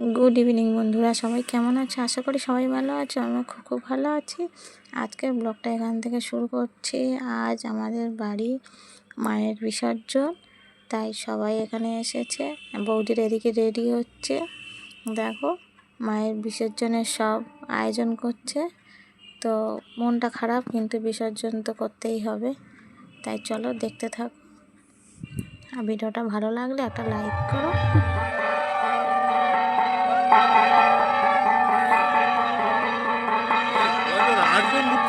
Good evening বন্ধুরা। সবাই কেমন আছে? আশা করি সবাই ভালো আছে। আমি খুব খুব ভালো আছি। আজকের ব্লগটা এখান থেকে শুরু করছি। আজ আমাদের বাড়ি মায়ের বিসর্জন। তাই সবাই এখানে এসেছে। বৌদির এদিকে রেডি হচ্ছে। দেখো, মায়ের বিসর্জনের সব আয়োজন করছে। তো মনটা খারাপ, কিন্তু বিসর্জন তো করতেই হবে। তাই চলো দেখতে থাক। ভিডিওটা ভালো লাগলে একটা লাইক করো। Bugün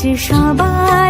আজ সবার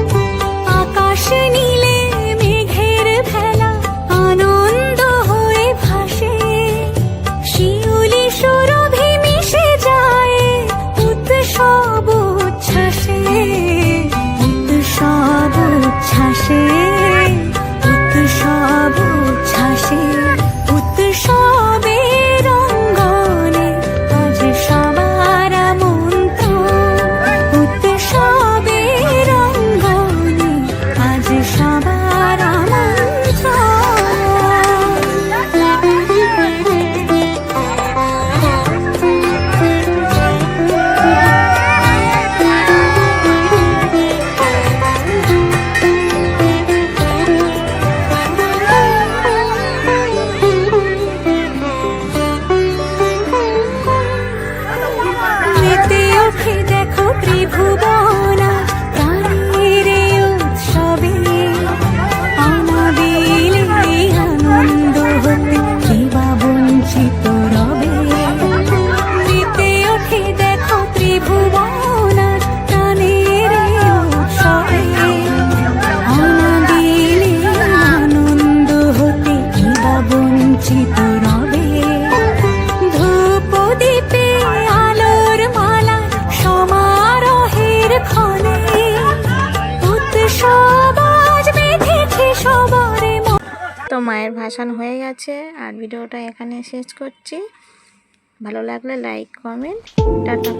উৎসব উচ্ছ্বাসে সব উচ্ছ্বাসে। বঞ্চিত রবে ধূপ মনে। তো মায়ের ভাসান হয়ে গেছে, আর ভিডিওটা এখানে শেষ করছি ভালো লাগলে লাইক কমেন্ট টাটা